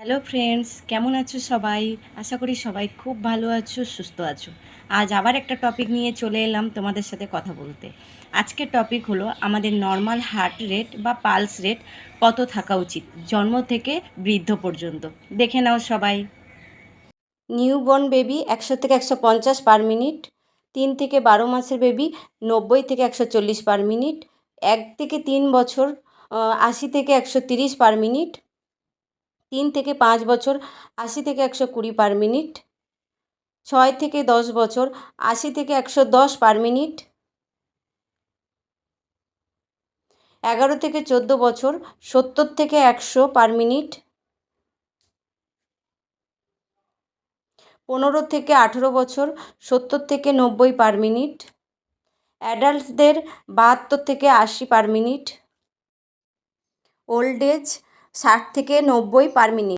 Hello friends কেমন আছো সবাই? আশা করি সবাই খুব ভালো আছো, সুস্থ আছো। আজ আবার একটা টপিক নিয়ে চলে এলাম তোমাদের সাথে কথা বলতে। আজকের টপিক হলো আমাদের নর্মাল হার্ট রেট বা পালস রেট কত থাকা উচিত? জন্ম থেকে বৃদ্ধ পর্যন্ত। দেখে নাও সবাই। নিউবর্ন বেবি একশো থেকে একশো পঞ্চাশ পার মিনিট তিন থেকে বারো মাসের বেবি নব্বই থেকে একশো চল্লিশ পার মিনিট এক থেকে তিন বছর আশি থেকে একশো তিরিশ পার মিনিট তিন থেকে পাঁচ বছর, আশি থেকে একশো কুড়ি পার মিনিট ছয় থেকে দশ বছর, আশি থেকে একশো দশ পার মিনিট এগারো থেকে চোদ্দ বছর, সত্তর থেকে একশো পার মিনিট পনেরো থেকে আঠেরো বছর, সত্তর থেকে নব্বই পার মিনিট অ্যাডাল্টসদের বাহাত্তর থেকে আশি পার মিনিট ওল্ড এজ ষাট থেকে নব্বই পার মিনিট